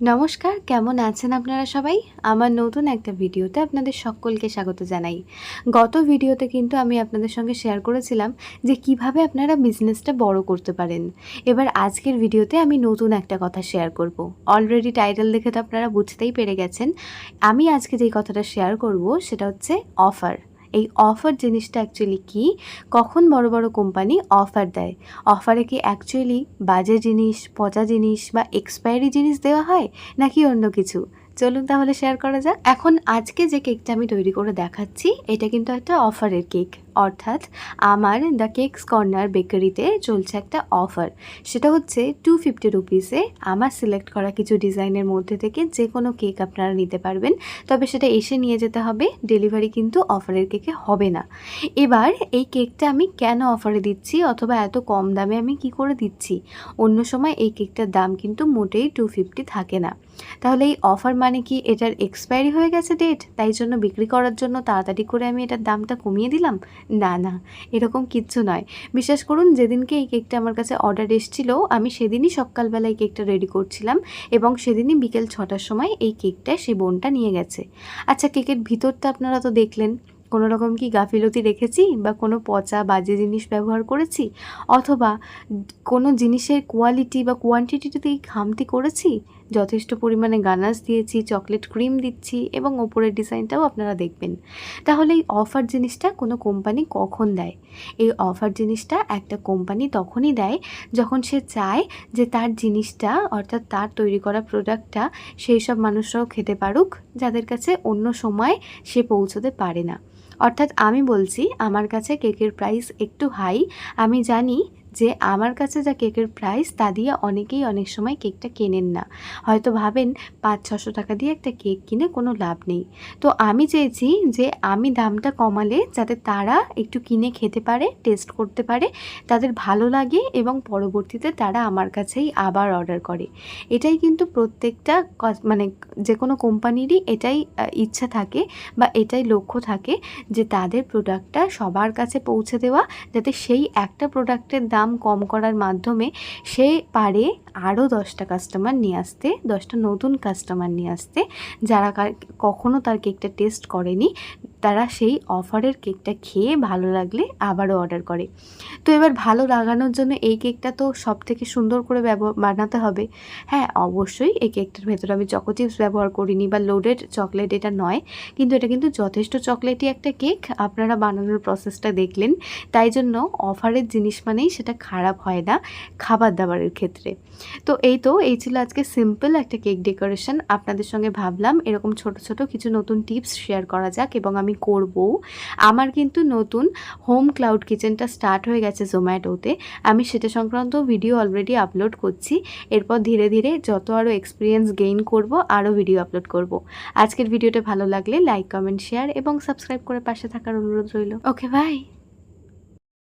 নমস্কার, কেমন আছেন আপনারা সবাই? আমার নতুন একটা ভিডিওতে আপনাদের সকলকে স্বাগত জানাই। গত ভিডিওতে কিন্তু আমি আপনাদের সঙ্গে শেয়ার করেছিলাম যে কীভাবে আপনারা বিজনেসটা বড় করতে পারেন। এবার আজকের ভিডিওতে আমি নতুন একটা কথা শেয়ার করব। অলরেডি টাইটেল দেখে তো আপনারা বুঝতেই পেরে গেছেন। আমি আজকে যেই কথাটা শেয়ার করব সেটা হচ্ছে অফার এই অফার জিনিসটা অ্যাকচুয়ালি কি? কখন বড় বড় কোম্পানি অফার দেয়? অফারে কি অ্যাকচুয়ালি বাজে জিনিস, পচা জিনিস বা এক্সপায়ারি জিনিস দেওয়া হয়, নাকি অন্য কিছু? চলুন তাহলে শেয়ার করা যাক। এখন আজকে যে কেকটা আমি তৈরি করে দেখাচ্ছি, এটা কিন্তু একটা অফারের কেক অর্থাৎ আমার দ্য কেকস কর্নার বেকারিতে চলছে একটা অফার সেটা হচ্ছে টু ফিফটি রুপিসে আমার সিলেক্ট করা কিছু ডিজাইনের মধ্যে থেকে যে কোনো কেক আপনারা নিতে পারবেন। তবে সেটা এসে নিয়ে যেতে হবে ডেলিভারি কিন্তু অফারের কেকে হবে না। এবার এই কেকটা আমি কেন অফারে দিচ্ছি অথবা এত কম দামে আমি কি করে দিচ্ছি? অন্য সময় এই কেকটার দাম কিন্তু মোটেই টু ফিফটি থাকে না। তাহলে এই অফার মানে কি? এটার এক্সপায়ারি হয়ে গেছে ডেট তাই জন্য বিক্রি করার জন্য তাড়াতাড়ি করে আমি এটার দামটা কমিয়ে দিলাম? না না, এরকম কিচ্ছু নয়। বিশ্বাস করুন, যেদিনকে এই কেকটা আমার কাছে অর্ডার এসেছিল, আমি সেদিনই সকালবেলা এই কেকটা রেডি করছিলাম এবং সেদিনই বিকেল ছটার সময় এই কেকটা সে বোনটা নিয়ে গেছে। আচ্ছা কেকের ভিতরটা আপনারা তো দেখলেন। কোনো রকম কি গাফিলতি রেখেছি বা কোনো পচা বাজে জিনিস ব্যবহার করেছি? অথবা কোনো জিনিসের কোয়ালিটি বা কোয়ান্টিটিতে খামতি করেছি? যথেষ্ট পরিমাণে গানাস দিয়েছি চকলেট ক্রিম দিচ্ছি এবং ওপরের ডিজাইনটাও আপনারা দেখবেন। তাহলে এই অফার জিনিসটা কোনো কোম্পানি কখন দেয়? এই অফার জিনিসটা একটা কোম্পানি তখনই দেয় যখন সে চায় যে তার জিনিসটা, অর্থাৎ তার তৈরি করা প্রোডাক্টটা সেই সব মানুষরাও খেতে পারুক, যাদের কাছে অন্য সময় সে পৌঁছতে পারে না। অর্থাৎ আমি বলছি আমার কাছে কেকের প্রাইস একটু হাই আমি জানি যে আমার কাছে যা কেকের প্রাইস তা দিয়ে অনেকেই অনেক সময় কেকটা কেনেন না। হয়তো ভাবেন পাঁচ ছশো টাকা দিয়ে একটা কেক কিনে কোনো লাভ নেই। তো আমি চেয়েছি যে আমি দামটা কমালে যাতে তারা একটু কিনে খেতে পারে টেস্ট করতে পারে, তাদের ভালো লাগে এবং পরবর্তীতে তারা আমার কাছেই আবার অর্ডার করে। এটাই কিন্তু প্রত্যেকটা মানে যে কোনো কোম্পানিরই এটাই ইচ্ছা থাকে বা এটাই লক্ষ্য থাকে যে তাদের প্রোডাক্টটা সবার কাছে পৌঁছে দেওয়া, যাতে সেই একটা প্রোডাক্টের দাম দাম কম করার মাধ্যমে সে পারে আরও দশটা কাস্টমার নিয়ে আসতে, দশটা নতুন কাস্টমার নিয়ে আসতে, যারা কখনও তার কেকটা টেস্ট করেনি। তারা সেই অফারের কেকটা খেয়ে ভালো লাগলে আবারও অর্ডার করে। তো এবার ভালো লাগানোর জন্য এই কেকটা তো সব থেকে সুন্দর করে বানাতে হবে। হ্যাঁ অবশ্যই এই কেকটার ভেতরে আমি চকো চিপস ব্যবহার করিনি বা লোডেড চকলেট এটা নয়, কিন্তু এটা কিন্তু যথেষ্ট চকলেটই একটা কেক। আপনারা বানানোর প্রসেসটা দেখলেন, তাই জন্য অফারের জিনিস মানেই সেটা খারাপ হয় না খাবার দাবারের ক্ষেত্রে। তো এই তো, এই ছিল আজকে সিম্পল একটা কেক ডেকোরেশন আপনাদের সঙ্গে ভাবলাম এরকম ছোট ছোট কিছু নতুন টিপস শেয়ার করা যাক এবং আমি করব। আমার কিন্তু নতুন হোম ক্লাউড কিচেনটা স্টার্ট হয়ে গেছে জোম্যাটোতে আমি সেটা সংক্রান্ত ভিডিও অলরেডি আপলোড করছি। এরপর ধীরে ধীরে যত আরও এক্সপিরিয়েন্স গেইন করব আরও ভিডিও আপলোড করব। আজকের ভিডিওটা ভালো লাগলে লাইক কমেন্ট শেয়ার এবং সাবস্ক্রাইব করে পাশে থাকার অনুরোধ রইল। Okay bye